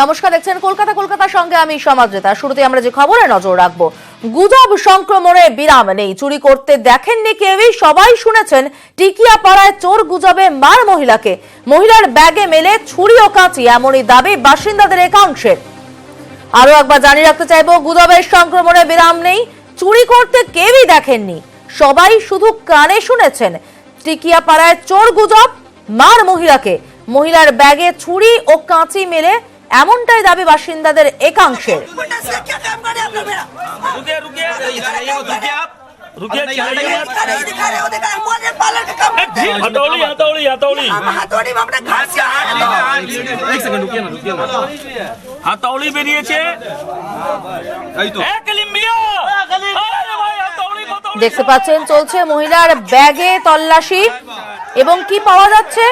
নমস্কার, দেখছেন কলকাতা কলকাতার সঙ্গে আমি সমাজরেতা শুরুতে আমরা যে খবরে নজর রাখব, গুজব সংক্রমণে বিরাম নেই। চুরি করতে দেখেননি কেউই, সবাই শুনেছেন টিকিয়া পাড়ায় চোর গুজবে মার মহিলাকে। মহিলার ব্যাগে মেলে ছুরি ও কাঁচি, এমনই দাবি বাসিন্দাদের একাংশের আরও একবার জানিয়ে রাখতে চাইব, গুজবের সংক্রমণে বিরাম নেই, চুরি করতে কেউই দেখেননি। সবাই শুধু কানে শুনেছেন টিকিয়া পাড়ায় চোর গুজব মার মহিলাকে। মহিলার ব্যাগে ছুরি ও কাঁচি মেলে এমনটাই দাবি বাসিন্দাদের একাংশের দেখতে পাচ্ছেন চলছে মহিলার ব্যাগে তল্লাশি। এবং কি পাওয়া যাচ্ছে?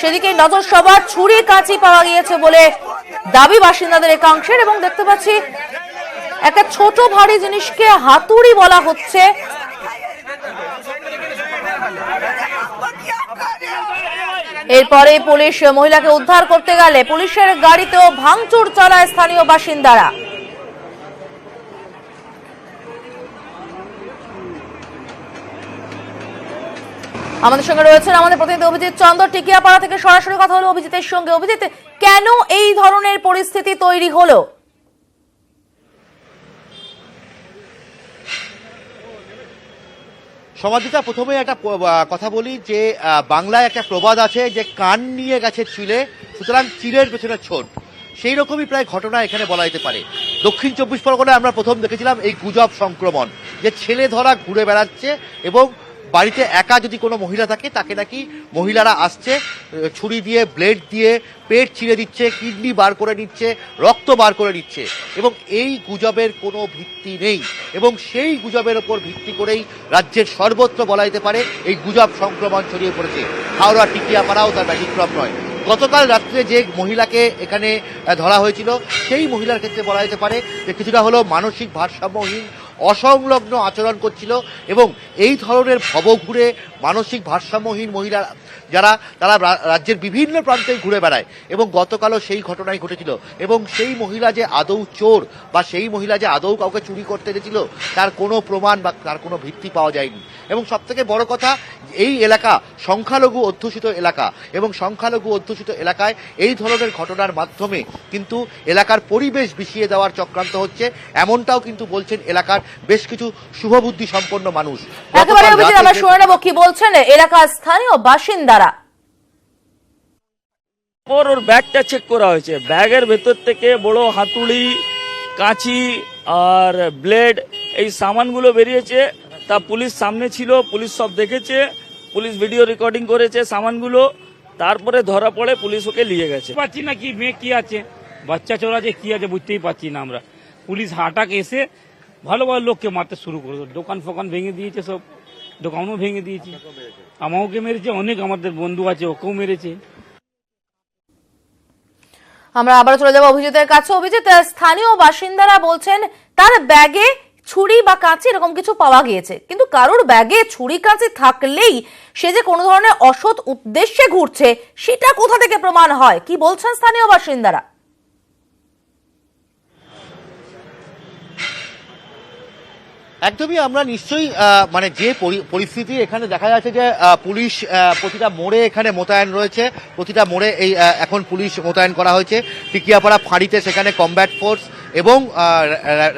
সেদিকে নজর সবার ছুরি কাঁচি পাওয়া গিয়েছে বলে দাবি বাসিন্দাদের একাংশের এবং দেখতে পাচ্ছি একটা ছোট ভারী জিনিসকে হাতুড়ি বলা হচ্ছে। এরপরে পুলিশ মহিলাকে উদ্ধার করতে গেলে পুলিশের গাড়িতেও ভাঙচুর চালায় স্থানীয় বাসিন্দারা। আমাদের সঙ্গে রয়েছেন আমাদের প্রতিনিধি অভিজিৎ চন্দ্র। টিকিয়াপাড়া থেকে সরাসরি কথা হলো অভিজিতের সঙ্গে। অভিজিৎ কেন এই ধরনের পরিস্থিতি তৈরি হলো? সমাধিতা প্রথমে একটা কথা বলি যে বাংলায় একটা প্রবাদ আছে যে, কান নিয়ে গেছে চিলে, সুতরাং চিলের পেছনে ছোট। সেই রকমই প্রায় ঘটনা এখানে বলা যেতে পারে। দক্ষিণ চব্বিশ পরগনায় আমরা প্রথম দেখেছিলাম এই গুজব সংক্রমণ, যে ছেলে ধরা ঘুরে বেড়াচ্ছে এবং বাড়িতে একা যদি কোনো মহিলা থাকে, তাকে নাকি মহিলারা আসছে ছুরি দিয়ে, ব্লেড দিয়ে, পেট ছিঁড়ে দিচ্ছে, কিডনি বার করে নিচ্ছে, রক্ত বার করে নিচ্ছে, এবং এই গুজবের কোনো ভিত্তি নেই, এবং সেই গুজবের ওপর ভিত্তি করেই রাজ্যের সর্বত্র বলা যেতে পারে, এই গুজব সংক্রমণ ছড়িয়ে পড়েছে। হাওড়া টিকিয়াপাড়াও তার ব্যতিক্রম নয়। গতকাল রাত্রে যে মহিলাকে এখানে ধরা হয়েছিল, সেই মহিলার ক্ষেত্রে বলা যেতে পারে যে কিছুটা হলো মানসিক ভারসাম্যহীন অসংলগ্ন আচরণ করছিল এবং এই ধরনের ভবঘুরে মানসিক ভারসাম্যহীন মহিলা যারা, তারা রাজ্যের বিভিন্ন প্রান্তে ঘুরে বেড়ায় এবং গতকালও সেই ঘটনাই ঘটেছিল এবং সেই মহিলা যে আদৌ চোর বা সেই মহিলা যে আদৌ কাউকে চুরি করতে গেছিল তার কোনো প্রমাণ বা তার কোনো ভিত্তি পাওয়া যায়নি। এবং সবথেকে বড় কথা, এই এলাকা সংখ্যালঘু অধ্যুষিত এলাকা এবং সংখ্যালঘু অধ্যুষিত এলাকায় এই ধরনের ঘটনার মাধ্যমে কিন্তু এলাকার পরিবেশ বিষিয়ে দেওয়ার চক্রান্ত হচ্ছে। এমনটাও কিন্তু বলছেন এলাকার বেশ কিছু শুভবুদ্ধি সম্পন্ন মানুষ। একেবারে অভিজিৎ আমরা শুনে নেব কি বলছেন? এলাকার স্থানীয় বাসিন্দারা। পর ওর ব্যাগটা চেক করা হয়েছে। ব্যাগের ভেতর থেকে বড় হাতুড়ি কাঁচি আর ব্লেড এই সামানগুলো বেরিয়েছে। তা পুলিশ সামনে ছিল পুলিশ সব দেখেছে পুলিশ ভিডিও রেকর্ডিং করেছে সামানগুলো। তারপরে ধরা পড়ে পুলিশ ওকে নিয়ে গেছে। পাচ্ছি না কি মেয়ে কি আছে বাচ্চা চোর আছে কি আছে বুঝতেই পারছি না আমরা। পুলিশ হাটাক এসে ভালো ভালো লোককে মারতে শুরু করে। দোকান ফোকান ভেঙে দিয়েছে সব। দোকানও ভেঙে দিয়েছে। আমাকে মেরেছে অনেক আমাদের বন্ধু আছে ওকেও মেরেছে। আমরা আবার চলে যাব অভিজিতের কাছে। অভিজিৎ আহ, স্থানীয় বাসিন্দারা বলছেন তার ব্যাগে ছুরি বা কাঁচি এরকম কিছু পাওয়া গিয়েছে। কিন্তু কারোর ব্যাগে ছুরি কাঁচি থাকলেই সে যে কোনো ধরনের অসৎ উদ্দেশ্যে ঘুরছে সেটা কোথা থেকে প্রমাণ হয়? কি বলছেন স্থানীয় বাসিন্দারা? একদমই আমরা নিশ্চয়ই মানে যে পরি- পরিস্থিতি এখানে দেখা যাচ্ছে যে পুলিশ প্রতিটা মোড়ে এখানে মোতায়েন রয়েছে। প্রতিটা মোড়ে এই এখন পুলিশ মোতায়েন করা হয়েছে। টিকিয়াপাড়া ফাঁড়িতে সেখানে কমব্যাট ফোর্স এবং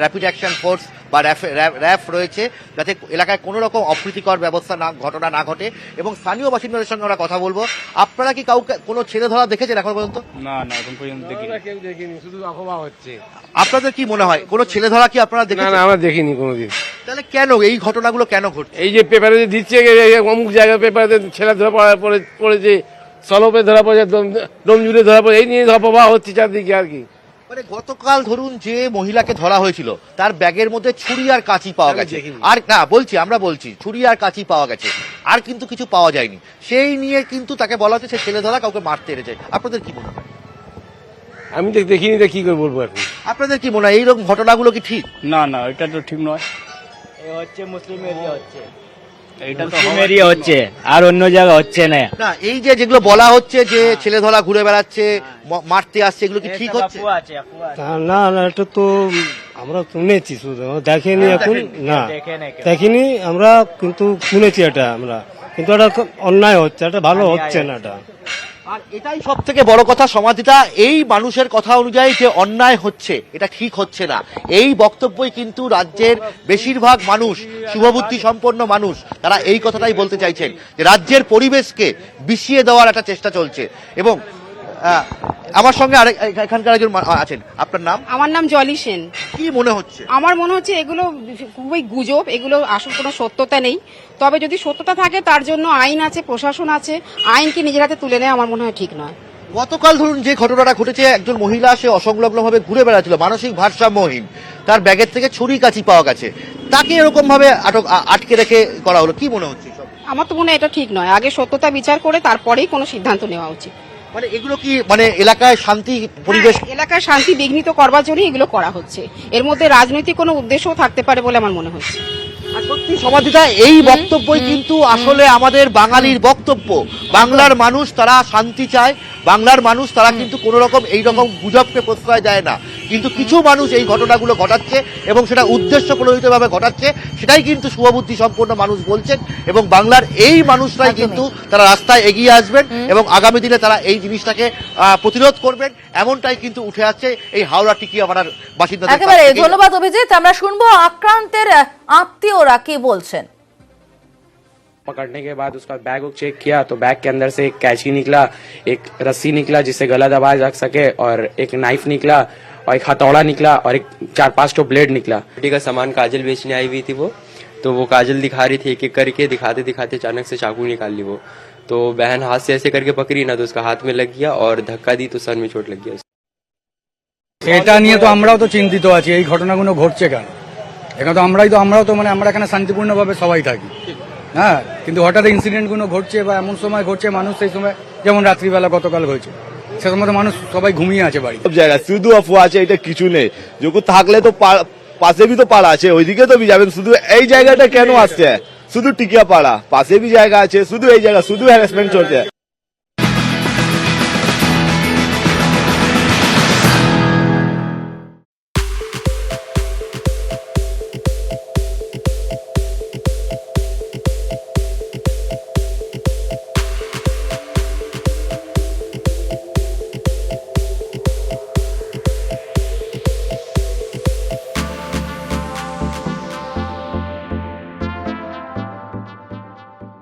র্যাপিড অ্যাকশন ফোর্স বা র্যাফ- র্যাফ রয়েছে যাতে এলাকায় কোনো রকম অপ্রীতিকর ব্যবস্থা না ঘটনা না ঘটে এবং স্থানীয় বাসিন্দাদের সঙ্গে আমরা কথা বলব। আপনারা কি কাউকে কোনো ছেলে ধরা দেখেছেন এখন পর্যন্ত? না না এখন পর্যন্ত কেউ দেখিনি শুধু আফবা হচ্ছে। আপনাদের কি মনে হয়? কোনো ছেলে ধরা কি আপনারা না দেখেছেন? না আমরা দেখিনি কোনোদিন। তাহলে কেন এই ঘটনাগুলো কেন ঘটছে? এই যে পেপারে যে দিচ্ছে অমুক জায়গায় পেপারে ছেলে ধরা পড়া পড়ে পড়েছে সলপে ধরা পড়েছে ডোমজুড়ে ধরা পড়ে এই নিয়ে অফবা হচ্ছে চারদিকে আর কি। মানে গতকাল ধরুন যে মহিলাকে ধরা হয়েছিল তার ব্যাগের মধ্যে ছুরি আর কাঁচি পাওয়া গেছে। আর না বলছি আমরা বলছি ছুরি আর কাঁচি পাওয়া গেছে। আর কিন্তু কিছু পাওয়া যায়নি। সেই নিয়ে কিন্তু তাকে বলা হচ্ছে সে ছেলে ধরা কাউকে মারতে এনেছে। আপনাদের কি মনে হয়? আমি তো দেখিনি তো কি করে বলব আর কি আপনাদের কি মনে হয় এইরকম ঘটনাগুলো কি ঠিক? না না এটা তো ঠিক নয়। এটা তো মেরিয়ে হচ্ছে আর অন্য জায়গা হচ্ছে না। না এই যে যেগুলো বলা হচ্ছে যে ছেলে ধরা ঘুরে বেড়াচ্ছে ম- মারতে আসছে এগুলো কি ঠিক হচ্ছে? না না এটা তো আমরা শুনেছি শুধু দেখিনি এখন না। দেখিনি আমরা কিন্তু শুনেছি এটা আমরা। কিন্তু এটা খুব অন্যায় হচ্ছে এটা ভালো হচ্ছে না এটা। আর এটাই সব থেকে বড় কথা সমাধিতা এই মানুষের কথা অনুযায়ী যে অন্যায় হচ্ছে এটা ঠিক হচ্ছে না। এই বক্তব্যই কিন্তু রাজ্যের বেশিরভাগ মানুষ শুভবুদ্ধি সম্পন্ন মানুষ তারা এই কথাটাই বলতে চাইছেন যে রাজ্যের পরিবেশকে বিষিয়ে দেওয়ার একটা চেষ্টা চলছে। এবং আমার সঙ্গে আরেক এখানকার একজন আছেন। আপনার নাম? আমার নাম জলি সেন। কি মনে হচ্ছে? আমার মনে হচ্ছে এগুলো খুবই গুজব এগুলো আসল কোনো সত্যতা নেই। তবে যদি সত্যতা থাকে তার জন্য আইন আছে প্রশাসন আছে আইনকে নিজের হাতে তুলে নেওয়া আমার মনে হয় ঠিক নয়। গতকাল ধরুন যে ঘটনাটা ঘটেছে একজন মহিলা সে অসংলগ্ন ভাবে ঘুরে বেড়াচ্ছিল মানসিক ভারসাম্যহীন। তার ব্যাগের থেকে ছুরি কাছি পাওয়া গেছে। তাকে এরকম ভাবে আটক আটকে রেখে করা হলো। কি মনে হচ্ছে আমার তো মনে হয় এটা ঠিক নয়। আগে সত্যতা বিচার করে তারপরেই কোনো সিদ্ধান্ত নেওয়া উচিত। মানে এগুলো কি মানে এলাকায় শান্তি পরিবেশ এলাকায় শান্তি বিঘ্নিত করবার জন্যই এগুলো করা হচ্ছে। এর মধ্যে রাজনৈতিক কোনো উদ্দেশ্যও থাকতে পারে বলে আমার মনে হচ্ছে। সত্যি সমাধিতা এই বক্তব্যই কিন্তু আসলে আমাদের বাঙালির বক্তব্য। বাংলার মানুষ তারা শান্তি চায় বাংলার মানুষ তারা কিন্তু কোনো রকম এই রকম গুজবকে প্রশ্রয় দেয় না। কিন্তু কিছু মানুষ এই ঘটনাগুলো ঘটাচ্ছে এবং সেটা উদ্দেশ্য প্রণোদিতভাবে ঘটাচ্ছে সেটাই কিন্তু শুভবুদ্ধি সম্পন্ন মানুষ বলছেন এবং বাংলার এই মানুষরাই কিন্তু তারা রাস্তায় এগিয়ে আসবেন এবং আগামী দিনে তারা এই জিনিসটাকে আহ, প্রতিরোধ করবেন এমনটাই কিন্তু উঠে আসছে এই হাওড়া টিকিয়াপাড়ার একেবারে থেকে। ধন্যবাদ অভিজিৎ আমরা শুনব আক্রান্তের আত্মীয়রা কি বলছেন। पकड़ने के बाद उसका बैग उग चेक किया तो बैग के अंदर से एक कैची निकला एक रस्सी निकला जिससे गला दबाया जा सके और एक नाइफ निकला और एक हथौड़ा निकला और एक चार पांच तो ब्लेड निकला बेटी का सामान काजल बेचने आई हुई थी वो तो वो काजल दिखा रही थी एक एक करके दिखाते दिखाते अचानक से चाकू निकाल ली वो तो बहन हाथ से ऐसे करके पकड़ी ना तो उसका हाथ में लग गया और धक्का दी तो सर में चोट लग गया এটা নিয়ে তো আমরাও তো চিন্তিত আছি এই ঘটনাগুলো ঘটছে কেন এখানে তো আমরাই তো আমরাও তো মানে আমরা এখানে শান্তিপূর্ণভাবে সবাই থাকি হ্যাঁ কিন্তু হঠাৎ ইনসিডেন্টগুলো ঘটছে বা এমন সময় ঘটছে, মানুষ সেই সময়, যেমন রাত্রিবেলা গতকাল হয়েছে, সে সময় মানুষ সবাই ঘুমিয়ে আছে বাড়ি সব জায়গায় শুধু অফুয়া আছে, এটা কিছু নেই। যদি থাকলে তো পাশে তো পাড়া আছে, ওইদিকে তো যাবেন, শুধু এই জায়গাটা কেন আসছে? শুধু টিকিয়া পাড়া পাশে জায়গা আছে, শুধু এই জায়গা, শুধু হ্যারাসমেন্ট চলছে।